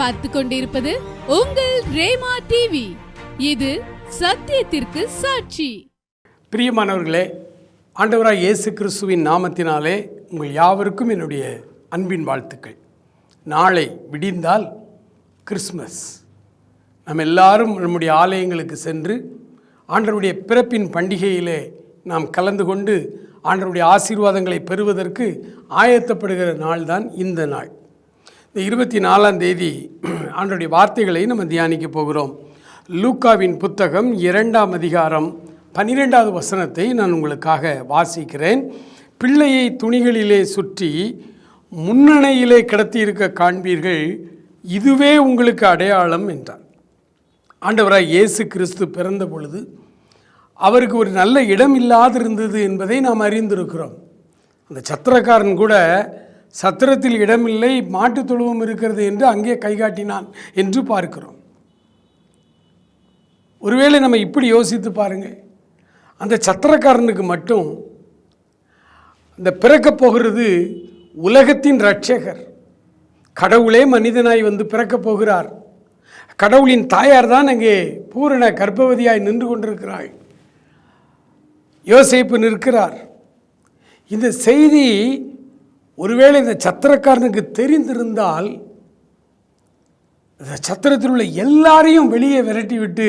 பார்த்து கொண்டிருப்பது உங்கள் ரேமா டிவி இது சத்தியத்திற்கு சாட்சி. பிரியமானவர்களே ஆண்டவராய் இயேசு கிறிஸ்துவின் நாமத்தினாலே உங்கள் யாவருக்கும் என்னுடைய அன்பின் வாழ்த்துக்கள். நாளை விடிந்தால் கிறிஸ்மஸ் நாம் எல்லாரும் நம்முடைய ஆலயங்களுக்கு சென்று ஆண்டவருடைய பிறப்பின் பண்டிகையிலே நாம் கலந்து கொண்டு ஆண்டவருடைய ஆசீர்வாதங்களை பெறுவதற்கு ஆயத்தப்படுகிற நாள்தான் இந்த நாள். இந்த இருபத்தி நாலாம் தேதி ஆண்டவருடைய வார்த்தைகளை நம்ம தியானிக்க போகிறோம். லூக்காவின் புத்தகம் இரண்டாம் அதிகாரம் பன்னிரெண்டாவது வசனத்தை நான் உங்களுக்காக வாசிக்கிறேன். பிள்ளையை துணிகளிலே சுற்றி முன்னணையிலே கிடத்தியிருக்க காண்பீர்கள் இதுவே உங்களுக்கு அடையாளம் என்றார். ஆண்டவராய் இயேசு கிறிஸ்து பிறந்த பொழுது அவருக்கு ஒரு நல்ல இடம் இல்லாதிருந்தது என்பதை நாம் அறிந்திருக்கிறோம். அந்த சத்திரக்காரன் கூட சத்திரத்தில் இடமில்லை மாட்டுத் தொழுவம் இருக்கிறது என்று அங்கே கைகாட்டினான் என்று பார்க்கிறோம். ஒருவேளை நம்ம இப்படி யோசித்து பாருங்கள். அந்த சத்திரக்காரனுக்கு மட்டும் அந்த பிறக்கப் போகிறது உலகத்தின் ரட்சகர் கடவுளே மனிதனாய் வந்து பிறக்கப் போகிறார். கடவுளின் தாயார் தான் அங்கே பூரண கர்ப்பவதியாய் நின்று கொண்டிருக்கிறாள். யோசிப்பு நிற்கிறார். இந்த செய்தி ஒருவேளை இந்த சத்திரக்காரனுக்கு தெரிந்திருந்தால் இந்த சத்திரத்தில் உள்ள எல்லாரையும் வெளியே விரட்டி விட்டு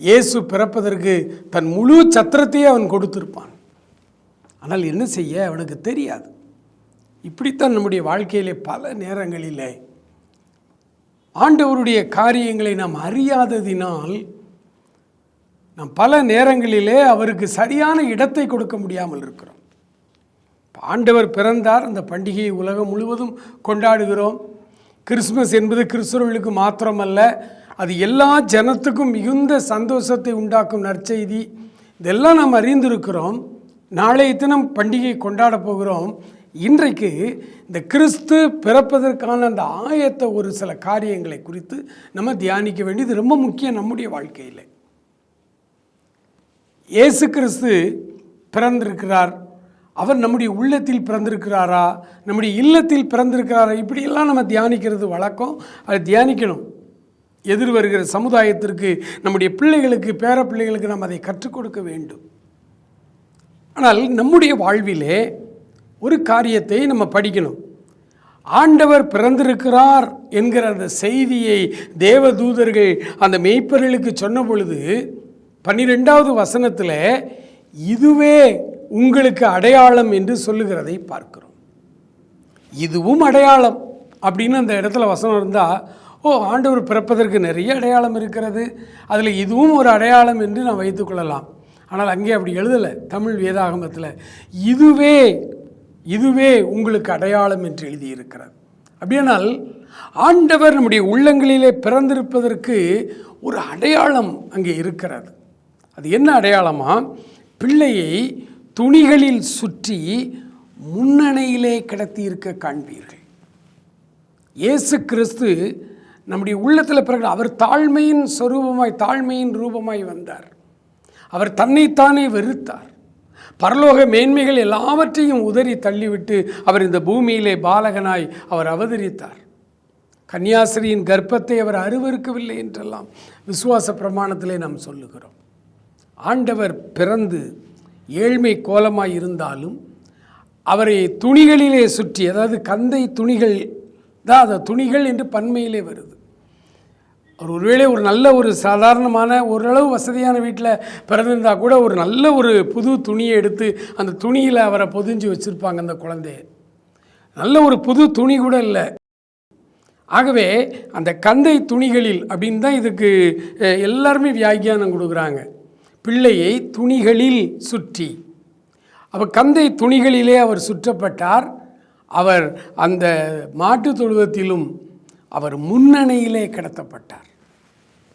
இயேசு பிறப்பதற்கு தன் முழு சத்திரத்தையே அவன் கொடுத்திருப்பான். ஆனால் என்ன செய்ய அவனுக்கு தெரியாது. இப்படித்தான் நம்முடைய வாழ்க்கையிலே பல நேரங்களிலே ஆண்டவருடைய காரியங்களை நாம் அறியாததினால் நாம் பல நேரங்களிலே அவருக்கு சரியான இடத்தை கொடுக்க முடியாமல் இருக்கிறோம். ஆண்டவர் பிறந்தார். அந்த பண்டிகையை உலகம் முழுவதும் கொண்டாடுகிறோம். கிறிஸ்மஸ் என்பது கிறிஸ்தவர்களுக்கு மாத்திரமல்ல அது எல்லா ஜனத்துக்கும் மிகுந்த சந்தோஷத்தை உண்டாக்கும் நற்செய்தி. இதெல்லாம் நாம் அறிந்திருக்கிறோம். நாளைய தினம் பண்டிகை கொண்டாட போகிறோம். இன்றைக்கு இந்த கிறிஸ்து பிறப்பதற்கான அந்த ஆயத்த ஒரு சில காரியங்களை குறித்து நம்ம தியானிக்க வேண்டியது ரொம்ப முக்கியம் நம்முடைய வாழ்க்கையில். இயேசு கிறிஸ்து பிறந்திருக்கிறார். அவர் நம்முடைய உள்ளத்தில் பிறந்திருக்கிறாரா? நம்முடைய இல்லத்தில் பிறந்திருக்கிறாரா? இப்படியெல்லாம் நம்ம தியானிக்கிறது வழக்கம். அதை தியானிக்கணும். எதிர் வருகிற சமுதாயத்திற்கு நம்முடைய பிள்ளைகளுக்கு பேர பிள்ளைகளுக்கு நாம் அதை கற்றுக் கொடுக்க வேண்டும். ஆனால் நம்முடைய வாழ்விலே ஒரு காரியத்தை நம்ம படிக்கணும். ஆண்டவர் பிறந்திருக்கிறார் என்கிற அந்த செய்தியை தேவதூதர்கள் அந்த மெய்ப்பர்களுக்கு சொன்ன பொழுது பன்னிரெண்டாவது வசனத்தில் இதுவே உங்களுக்கு அடையாளம் என்று சொல்லுகிறதை பார்க்கிறோம். இதுவும் அடையாளம் அப்படின்னு அந்த இடத்துல வசனம் இருந்தால் ஓ ஆண்டவர் பிறப்பதற்கு நிறைய அடையாளம் இருக்கிறது. அதில் இதுவும் ஒரு அடையாளம் என்று நான் வைத்துக்கொள்ளலாம் ஆனால் அங்கே அப்படி எழுதலை தமிழ் வேதாகமத்தில். இதுவே இதுவே உங்களுக்கு அடையாளம் என்று எழுதியிருக்கிறார். அப்படியானால் ஆண்டவர் நம்முடைய உள்ளங்களிலே பிறந்திருப்பதற்கு ஒரு அடையாளம் அங்கே இருக்கிறது. அது என்ன அடையாளமா? பிள்ளையை துணிகளில் சுற்றி முன்னணையிலே கிடத்தியிருக்க காண்பீர்கள். இயேசு கிறிஸ்து நம்முடைய உள்ளத்தில் பிறகு அவர் தாழ்மையின் சொரூபமாய் தாழ்மையின் ரூபமாய் வந்தார். அவர் தன்னைத்தானே வெறுத்தார். பரலோக மேன்மைகள் எல்லாவற்றையும் உதறி தள்ளிவிட்டு அவர் இந்த பூமியிலே பாலகனாய் அவர் அவதரித்தார். கன்னியாசிரியின் கர்ப்பத்தை அவர் அருவருக்கவில்லை என்றெல்லாம் விசுவாச பிரமாணத்திலே நாம் சொல்லுகிறோம். ஆண்டவர் பிறந்து ஏழ்மை கோலமாக இருந்தாலும் அவரை துணிகளிலே சுற்றி அதாவது கந்தை துணிகள் தான் அந்த துணிகள் என்று பன்மையிலே வருது. அவர் ஒருவேளை ஒரு நல்ல ஒரு சாதாரணமான ஓரளவு வசதியான வீட்டில் பிறந்திருந்தால் கூட ஒரு நல்ல ஒரு புது துணியை எடுத்து அந்த துணியில் அவரை பொதிஞ்சு வச்சுருப்பாங்க அந்த குழந்தைய நல்ல ஒரு புது துணி கூட இல்லை. ஆகவே அந்த கந்தை துணிகளில் அப்படின்னு தான் இதுக்கு எல்லாருமே வியாக்கியானம் கொடுக்குறாங்க. பிள்ளையை துணிகளில் சுற்றி. அவர் கந்தை துணிகளிலே அவர் சுற்றப்பட்டார். அவர் அந்த மாட்டுத் தொழுவத்திலும் அவர் முன்னணையிலே கடத்தப்பட்டார்.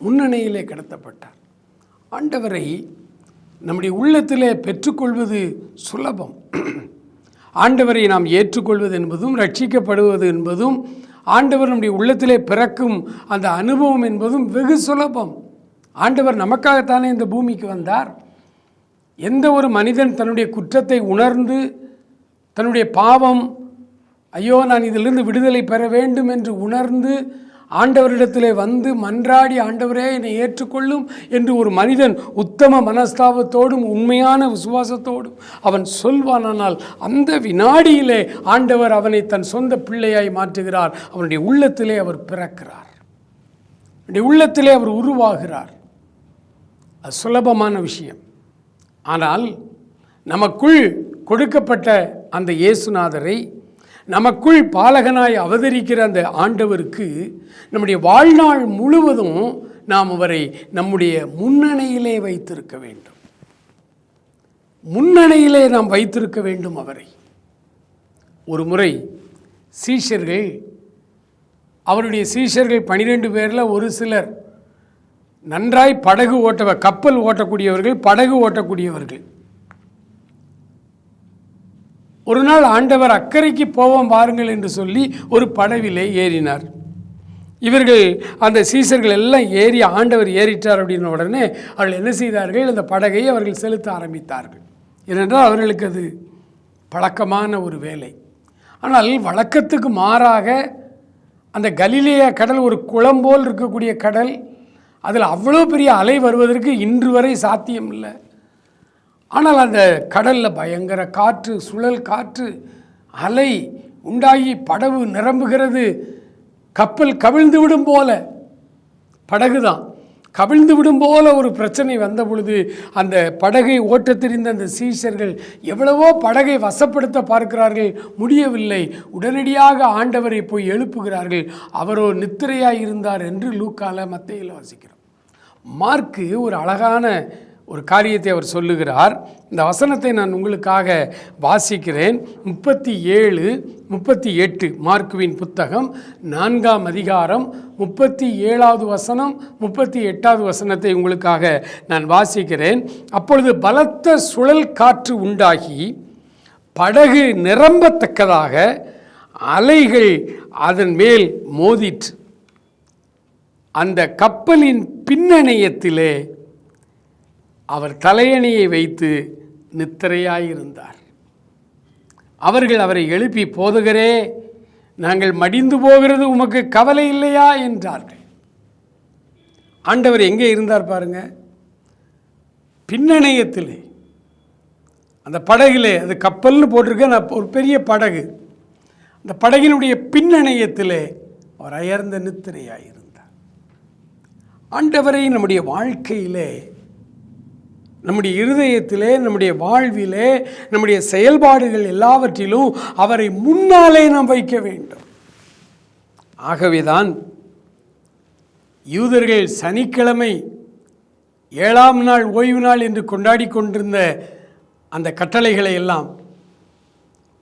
முன்னணையிலே கடத்தப்பட்டார். ஆண்டவரை நம்முடைய உள்ளத்திலே பெற்றுக்கொள்வது சுலபம். ஆண்டவரை நாம் ஏற்றுக்கொள்வது என்பதும் ரட்சிக்கப்படுவது என்பதும் ஆண்டவர் நம்முடைய உள்ளத்திலே பிறக்கும் அந்த அனுபவம் என்பதும் வெகு சுலபம். ஆண்டவர் நமக்காகத்தானே இந்த பூமிக்கு வந்தார். எந்த ஒரு மனிதன் தன்னுடைய குற்றத்தை உணர்ந்து தன்னுடைய பாவம் ஐயோ நான் இதிலிருந்து விடுதலை பெற வேண்டும் என்று உணர்ந்து ஆண்டவரிடத்திலே வந்து மன்றாடி ஆண்டவரே என்னை ஏற்றுக்கொள்ளும் என்று ஒரு மனிதன் உத்தம மனஸ்தாபத்தோடும் உண்மையான விசுவாசத்தோடும் அவன் சொல்வானானால் அந்த வினாடியிலே ஆண்டவர் அவனை தன் சொந்த பிள்ளையாய் மாற்றுகிறார். அவனுடைய உள்ளத்திலே அவர் பிறக்கிறார். அவனுடைய உள்ளத்திலே அவர் உருவாகிறார். அது சுலபமான விஷயம். ஆனால் நமக்குள் கொடுக்கப்பட்ட அந்த இயேசுநாதரை நமக்குள் பாலகனாய் அவதரிக்கிற அந்த ஆண்டவருக்கு நம்முடைய வாழ்நாள் முழுவதும் நாம் அவரை நம்முடைய முன்னணியிலே வைத்திருக்க வேண்டும். முன்னணியிலே நாம் வைத்திருக்க வேண்டும் அவரை. ஒரு முறை சீஷர்கள் அவருடைய சீஷர்கள் பனிரெண்டு பேரில் ஒரு சிலர் நன்றாய் படகு ஓட்டவ கப்பல் ஓட்டக்கூடியவர்கள் படகு ஓட்டக்கூடியவர்கள். ஒரு நாள் ஆண்டவர் அக்கறைக்கு போவோம் வாருங்கள் என்று சொல்லி ஒரு படவிலே ஏறினார். இவர்கள் அந்த சீசர்கள் எல்லாம் ஏறி ஆண்டவர் ஏறிட்டார் அப்படின்ன உடனே அவர்கள் என்ன செய்தார்கள்? அந்த படகை அவர்கள் செலுத்த ஆரம்பித்தார்கள். ஏனென்றால் அவர்களுக்கு அது பழக்கமான ஒரு வேலை. ஆனால் வழக்கத்துக்கு மாறாக அந்த கலிலேய கடல் ஒரு குளம் போல் இருக்கக்கூடிய கடல் அதில் அவ்வளோ பெரிய அலை வருவதற்கு இன்று வரை சாத்தியம் இல்லை ஆனால் அந்த கடலில் பயங்கர காற்று சுழல் காற்று அலை உண்டாகி படவு நிரம்புகிறது. கப்பல் கவிழ்ந்து விடும் போல. படகு தான் கவிழ்ந்து விடும் போல ஒரு பிரச்சனை வந்த பொழுது அந்த படகை ஓட்டத் தெரிந்த அந்த சீஷர்கள் எவ்வளவோ படகை வசப்படுத்த பார்க்கிறார்கள். முடியவில்லை. உடனடியாக ஆண்டவரை போய் எழுப்புகிறார்கள். அவரோ நித்திரையாக இருந்தார் என்று லூக்கால மத்தையில் வாசிக்கிறோம். மார்க்கு ஒரு அழகான ஒரு காரியத்தை அவர் சொல்லுகிறார். இந்த வசனத்தை நான் உங்களுக்காக வாசிக்கிறேன். முப்பத்தி ஏழு முப்பத்தி எட்டு மார்க்குவின் புத்தகம் நான்காம் அதிகாரம் முப்பத்தி ஏழாவது வசனம் முப்பத்தி எட்டாவது வசனத்தை உங்களுக்காக நான் வாசிக்கிறேன். அப்பொழுது பலத்த சுழல் காற்று உண்டாகி படகு நிரம்பத்தக்கதாக அலைகள் அதன் மேல் மோதிற்று. அந்த கப்பலின் பின்னணையத்திலே அவர் தலையணியை வைத்து நித்திரையாயிருந்தார். அவர்கள் அவரை எழுப்பி போதுகிறே நாங்கள் மடிந்து போகிறது உமக்கு கவலை இல்லையா? என்றார்கள். ஆண்டவர் எங்கே இருந்தார் பாருங்க. பின்னணையத்தில் அந்த படகில் அது கப்பல்னு போட்டிருக்க நான் ஒரு பெரிய படகு. அந்த படகினுடைய பின்னணையத்தில் அவர் அயர்ந்த நித்திரையாயிருந்தார். ஆண்டவரை நம்முடைய வாழ்க்கையிலே நம்முடைய இருதயத்திலே நம்முடைய வாழ்விலே நம்முடைய செயல்பாடுகள் எல்லாவற்றிலும் அவரை முன்னாலே நாம் வைக்க வேண்டும். ஆகவேதான் யூதர்கள் சனிக்கிழமை ஏழாம் நாள் ஓய்வு நாள் என்று கொண்டாடி கொண்டிருந்த அந்த கட்டளைகளை எல்லாம்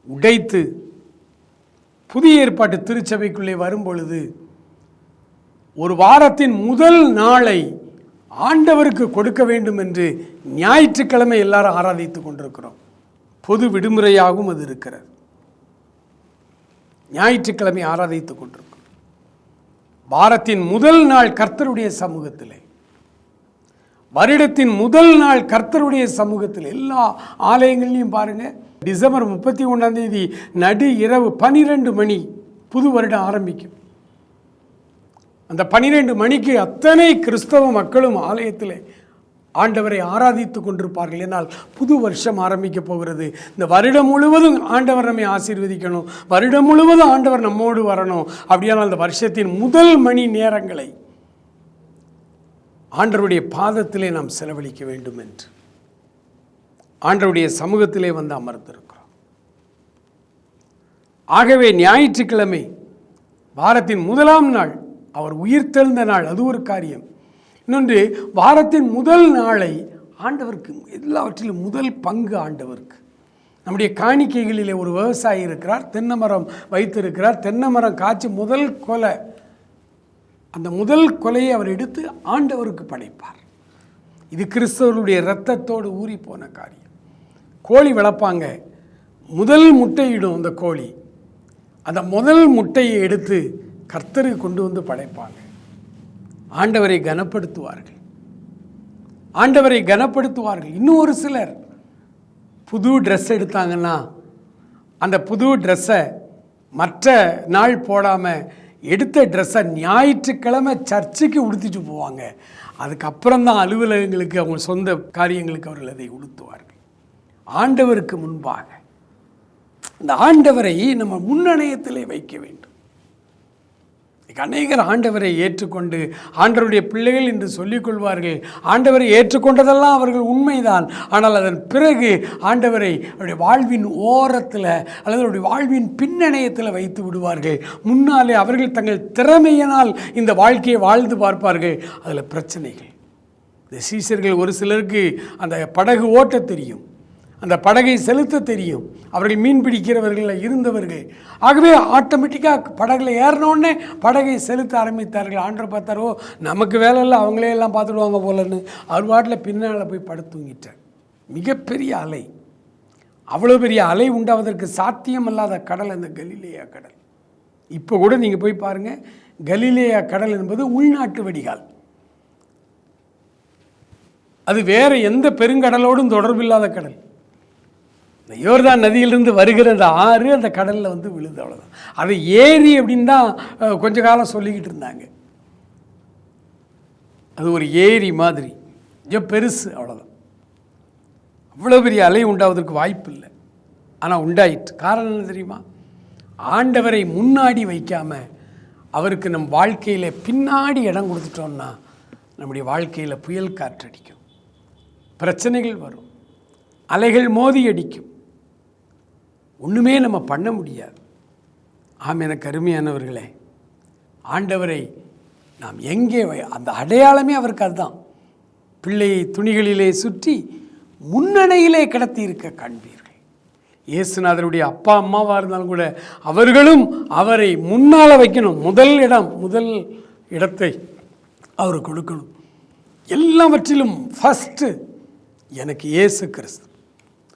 உடைத்து புதிய ஏற்பாட்டு திருச்சபைக்குள்ளே வரும்பொழுது ஒரு வாரத்தின் முதல் நாளை ஆண்டவருக்கு கொடுக்க வேண்டும் என்று ஞாயிற்றுக்கிழமை எல்லாரும் ஆராதித்து கொண்டிருக்கிறோம். பொது விடுமுறையாகவும் அது இருக்கிறது. ஞாயிற்றுக்கிழமை ஆராதித்து கொண்டிருக்கிறோம். வாரத்தின் முதல் நாள் கர்த்தருடைய சமூகத்தில். வருடத்தின் முதல் நாள் கர்த்தருடைய சமூகத்தில். எல்லா ஆலயங்கள்லையும் பாருங்க டிசம்பர் முப்பத்தி ஒன்றாம் தேதி நடு இரவு பனிரெண்டு மணி புது வருடம் ஆரம்பிக்கும். அந்த பனிரெண்டு மணிக்கு அத்தனை கிறிஸ்தவ மக்களும் ஆலயத்தில் ஆண்டவரை ஆராதித்து கொண்டிருப்பார்கள். என்னால் புது வருஷம் ஆரம்பிக்க போகிறது. இந்த வருடம் முழுவதும் ஆண்டவர் நம்மை ஆசீர்வதிக்கணும். வருடம் முழுவதும் ஆண்டவர் நம்மோடு வரணும். அப்படியானால் அந்த வருஷத்தின் முதல் மணி நேரங்களை ஆண்டவருடைய பாதத்திலே நாம் செலவழிக்க வேண்டும் என்று ஆண்டவருடைய சமூகத்திலே வந்து அமர்ந்திருக்கிறோம். ஆகவே ஞாயிற்றுக்கிழமை வாரத்தின் முதலாம் நாள் அவர் உயிர்த்தெழுந்த நாள் அது ஒரு காரியம். இன்னொன்று வாரத்தின் முதல் நாளை ஆண்டவருக்கு எல்லாவற்றிலும் முதல் பங்கு ஆண்டவருக்கு. நம்முடைய காணிக்கைகளிலே ஒரு விவசாயி இருக்கிறார் தென்னை மரம் வைத்திருக்கிறார் தென்னை மரம் காய்ச்சி முதல் கொலை அந்த முதல் கொலையை அவர் எடுத்து ஆண்டவருக்கு படைப்பார். இது கிறிஸ்தவர்களுடைய இரத்தத்தோடு ஊறி போன காரியம். கோழி வளர்ப்பாங்க முதல் முட்டையிடும் அந்த கோழி. அந்த முதல் முட்டையை எடுத்து கர்த்தருக்கு கொண்டு வந்து படைப்பாங்க ஆண்டவரை கனப்படுத்துவார்கள். ஆண்டவரை கனப்படுத்துவார்கள். இன்னும் ஒரு சிலர் புது ட்ரெஸ் எடுத்தாங்கன்னா அந்த புது ட்ரெஸ்ஸை மற்ற நாள் போடாமல் எடுத்த ட்ரெஸ்ஸை ஞாயிற்றுக்கிழமை சர்ச்சுக்கு உடுத்திட்டு போவாங்க. அதுக்கப்புறம் தான் அலுவலகங்களுக்கு அவங்க சொந்த காரியங்களுக்கு அவர்கள் அதை உடுத்துவார்கள். ஆண்டவருக்கு முன்பாக. இந்த ஆண்டவரை நம்ம முன்னணையத்திலே வைக்க வேண்டும். அநேகர் ஆண்டவரை ஏற்றுக்கொண்டு ஆண்டவருடைய பிள்ளைகள் என்று சொல்லிக் கொள்வார்கள் ஆண்டவரை ஏற்றுக்கொண்டதெல்லாம் அவர்கள் உண்மைதான். ஆனால் அதன் பிறகு ஆண்டவரை அவருடைய வாழ்வின் ஓரத்தில் அல்லது அவருடைய வாழ்வின் பின்னணையத்தில் வைத்து விடுவார்கள். முன்னாலே அவர்கள் தங்கள் திறமையினால் இந்த வாழ்க்கையை வாழ்ந்து பார்ப்பார்கள். அதில் பிரச்சனைகள். இந்த சீசர்கள் ஒரு சிலருக்கு அந்த படகு ஓட்ட தெரியும். அந்த படகை செலுத்த தெரியும். அவர்கள் மீன் பிடிக்கிறவர்களில் இருந்தவர்கள். ஆகவே ஆட்டோமேட்டிக்காக படகுல ஏறினோடனே படகை செலுத்த ஆரம்பித்தார்கள். ஆண்டர் பார்த்தாரோ நமக்கு வேலை இல்லை அவங்களே எல்லாம் பார்த்துடுவாங்க போலன்னு. அவர் பின்னால் போய் படுத்து தூங்கிட்டார். மிகப்பெரிய அலை. அவ்வளோ பெரிய அலை உண்டாவதற்கு சாத்தியமல்லாத கடல் அந்த கலிலேயா கடல். இப்போ கூட நீங்கள் போய் பாருங்கள் கலிலேயா கடல் என்பது உள்நாட்டு வடிகால். அது வேறு எந்த பெருங்கடலோடும் தொடர்பில்லாத கடல். இந்த யோர்தான் நதியிலிருந்து வருகிற அந்த ஆறு அந்த கடலில் வந்து விழுது அவ்வளோதான் அது ஏரி அப்படின்னு தான் கொஞ்ச காலம் சொல்லிக்கிட்டு இருந்தாங்க. அது ஒரு ஏரி மாதிரி. கொஞ்சம் பெருசு அவ்வளோதான் அவ்வளோ பெரிய அலை உண்டாவதற்கு வாய்ப்பு இல்லை. ஆனால் உண்டாயிற்று. காரணம் என்ன தெரியுமா? ஆண்டவரை முன்னாடி வைக்காமல் அவருக்கு நம் வாழ்க்கையில் பின்னாடி இடம் கொடுத்துட்டோம்னா நம்முடைய வாழ்க்கையில் புயல் காற்றடிக்கும். பிரச்சனைகள் வரும். அலைகள் மோதி அடிக்கும். ஒன்றுமே நம்ம பண்ண முடியாது. ஆம் எனக்கு அருமையானவர்களே ஆண்டவரை நாம் எங்கே அந்த அடையாளமே அவருக்கு அதுதான். பிள்ளையை துணிகளிலே சுற்றி முன்னணையிலே கிடத்தி இருக்க காண்பீர்கள். இயேசுநாதருடைய அப்பா அம்மாவாக இருந்தாலும் கூட அவர்களும் அவரை முன்னால் வைக்கணும். முதல் இடம் முதல் இடத்தை அவர் கொடுக்கணும். எல்லாவற்றிலும் ஃபஸ்ட்டு எனக்கு இயேசு கிறிஸ்து.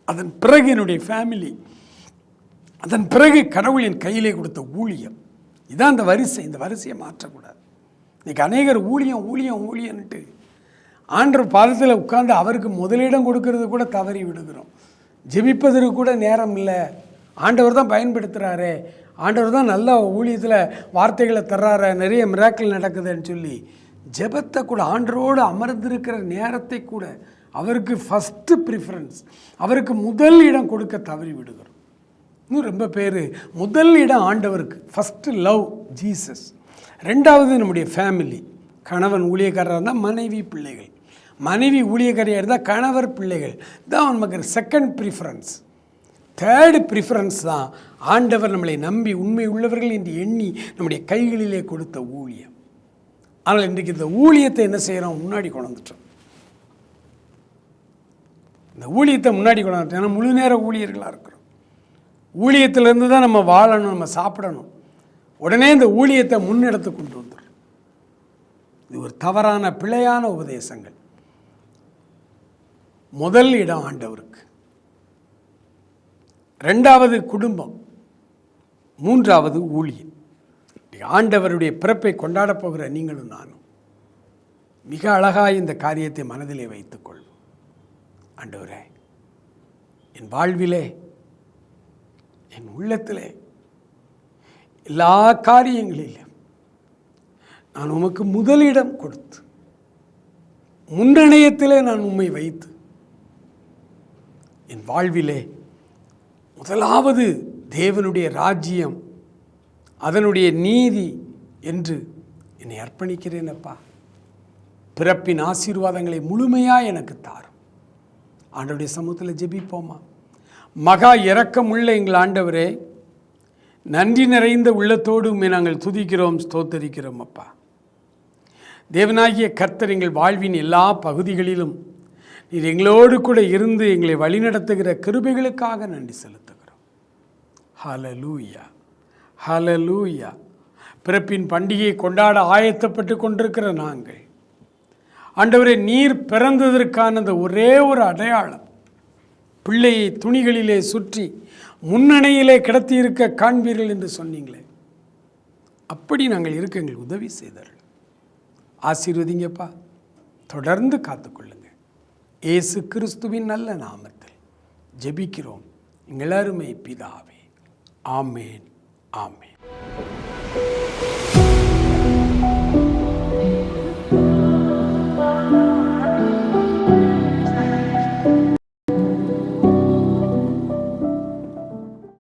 அதன் பிறகு என்னுடைய ஃபேமிலி அதன் பிறகு கடவுள் என் கையிலே கொடுத்த ஊழியம். இதான் அந்த வரிசை. இந்த வரிசையை மாற்றக்கூடாது. இன்னைக்கு அநேகர் ஊழியம் ஊழியம் ஊழியன்ட்டு ஆண்டவர் பாதத்தில் உட்கார்ந்து அவருக்கு முதலிடம் கொடுக்கறது கூட தவறி விடுகிறோம். ஜெபிப்பதற்கு கூட நேரம் இல்லை. ஆண்டவர் தான் பயன்படுத்துகிறாரே ஆண்டவர் தான் நல்ல ஊழியத்தில் வார்த்தைகளை தர்றாரு. நிறைய மிராக்கள் நடக்குதுன்னு சொல்லி ஜெபத்தை கூட ஆண்டரோடு அமர்ந்திருக்கிற நேரத்தை கூட அவருக்கு ஃபஸ்ட்டு ப்ரிஃபரன்ஸ் அவருக்கு முதல் இடம் கொடுக்க தவறி விடுகிறோம். இன்னும் ரொம்ப பேர். முதல் இடம் ஆண்டவருக்கு. ஃபஸ்ட்டு லவ் ஜீசஸ் ரெண்டாவது நம்முடைய ஃபேமிலி கணவன் ஊழியக்காரராக இருந்தால் மனைவி பிள்ளைகள். மனைவி ஊழியக்காரியாக இருந்தால் கணவர் பிள்ளைகள். தான் நமக்கு செகண்ட் ப்ரிஃபரன்ஸ் தேர்டு ப்ரிஃபரன்ஸ் தான் ஆண்டவர் நம்மளை நம்பி உண்மை உள்ளவர்கள் என்று எண்ணி நம்முடைய கைகளிலே கொடுத்த ஊழியம். ஆனால் இன்றைக்கு இந்த ஊழியத்தை என்ன செய்கிறோம் முன்னாடி கொண்டுட்டோம் இந்த ஊழியத்தை முன்னாடி கொண்டாந்துட்டோம் ஏன்னா முழு நேர ஊழியர்களாக இருக்கிறோம் ஊழியத்திலேருந்து தான் நம்ம வாழணும் நம்ம சாப்பிடணும். உடனே இந்த ஊழியத்தை முன்னெடுத்து கொண்டு வந்துடும் இது ஒரு தவறான பிழையான உபதேசங்கள். முதல் இடம் ஆண்டவருக்கு. ரெண்டாவது குடும்பம். மூன்றாவது ஊழியம் ஆண்டவருடைய பிறப்பை கொண்டாடப் போகிற நீங்களும் நானும். மிக அழகாக இந்த காரியத்தை மனதிலே வைத்துக்கொள்வோம் ஆண்டவரே என் வாழ்விலே என் உள்ளத்திலே எல்லா காரியங்களிலும் நான் உமக்கு முதலிடம் கொடுத்து முன்னணையத்திலே நான் உம்மை வைத்து என் வாழ்விலே முதலாவது தேவனுடைய ராஜ்யம் அதனுடைய நீதி என்று என்னை அர்ப்பணிக்கிறேன் அப்பா. பிறப்பின் ஆசீர்வாதங்களை முழுமையாக எனக்கு தாரும். ஆண்டுடைய சமூகத்தில் ஜெபிப்போமா? மகா இரக்கமுள்ள எங்கள் ஆண்டவரே நன்றி நிறைந்த உள்ளத்தோடு உண்மை நாங்கள் துதிக்கிறோம் ஸ்தோத்தரிக்கிறோம் அப்பா. தேவனாகிய கர்த்தர் எங்கள் வாழ்வின் எல்லா பகுதிகளிலும் நீர் எங்களோடு கூட இருந்து எங்களை வழிநடத்துகிற கிருபைகளுக்காக நன்றி செலுத்துகிறோம். ஹலலூயா ஹலலூயா பிறப்பின் பண்டிகையை கொண்டாட ஆயத்தப்பட்டு கொண்டிருக்கிற நாங்கள். ஆண்டவரே நீர் பிறந்ததற்கான அந்த ஒரே ஒரு அடையாளம் பிள்ளையை துணிகளிலே சுற்றி முன்னணையிலே கிடத்தியிருக்க காண்பீர்கள் என்று சொன்னீங்களே. அப்படி நாங்கள் இருக்க எங்களுக்கு உதவி செய்தார்கள். ஆசீர்வதிங்கப்பா. தொடர்ந்து காத்துக்கொள்ளுங்க. இயேசு கிறிஸ்துவின் நல்ல நாமத்தில் ஜெபிக்கிறோம். எங்கள் அருமை பிதாவே. ஆமேன். ஆமேன்.